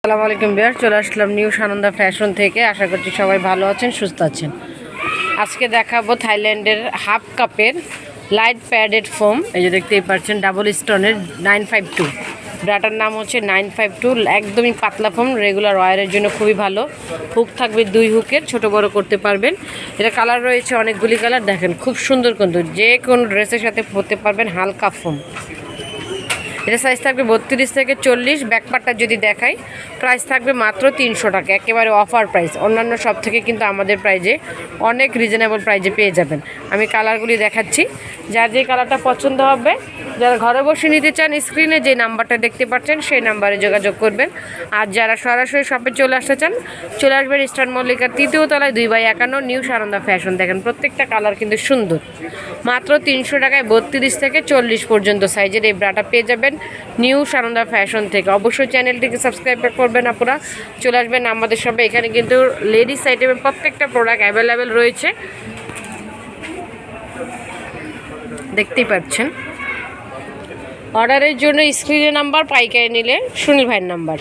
আসসালামু আলাইকুম বিয়ার চলে আসলাম নিউ সানন্দা ফ্যাশন থেকে। আশা করছি সবাই ভালো আছেন, সুস্থ আছেন। আজকে দেখাবো থাইল্যান্ডের হাফ কাপের লাইট প্যাডেড ফোম। এই যে দেখতেই পাচ্ছেন, ডাবল স্টোনের নাইন ফাইভ টু। ব্রাটার নাম হচ্ছে নাইন ফাইভ টু, একদমই পাতলা ফোম রেগুলার ওয়ারের জন্য খুবই ভালো। হুক থাকবে দুই হুকের, ছোট বড় করতে পারবেন। এটা কালার রয়েছে অনেকগুলি কালার দেখেন, খুব সুন্দর কিন্তু যে কোনো ড্রেসের সাথে পরতে পারবেন হালকা ফোম। এটা সাইজ থাকবে বত্রিশ থেকে চল্লিশ ব্যাকপারটা যদি দেখাই প্রাইস থাকবে মাত্র তিনশো টাকা, একেবারে অফার প্রাইস অন্যান্য সব থেকে কিন্তু আমাদের প্রাইজে অনেক রিজনেবল প্রাইজে পেয়ে যাবেন। আমি কালারগুলি দেখাচ্ছি। যার যে কালারটা পছন্দ হবে, যারা ঘরে বসে নিতে চান স্ক্রিনে যে নাম্বারটা দেখতে পাচ্ছেন, সেই নাম্বারে যোগাযোগ করবেন। আর যারা সরাসরি শপে চলে আসতে চান, চলে আসবেন ইস্টার্ন মল্লিকার তৃতীয় তলায় দুই বাই একান্ন নিউ সারন্দা ফ্যাশন দেখেন, প্রত্যেকটা কালার কিন্তু সুন্দর। মাত্র তিনশো টাকায় বত্রিশ থেকে চল্লিশ পর্যন্ত সাইজের এই ব্রাটা পেয়ে যাবেন। নিউ সানন্দা ফ্যাশন থেকে। অবশ্যই চ্যানেলটিকে সাবস্ক্রাইব করবেন আপনারা চলে আসবেন আমাদের সবাই এখানে কিন্তু লেডিস আইটেমে প্রত্যেকটা প্রোডাক্ট অ্যাভেলেবেল রয়েছে। দেখতেই পাচ্ছেন। অর্ডারের জন্য স্ক্রিনে নাম্বার পাইকারি নিলে সুনীল ভাইয়ের নাম্বার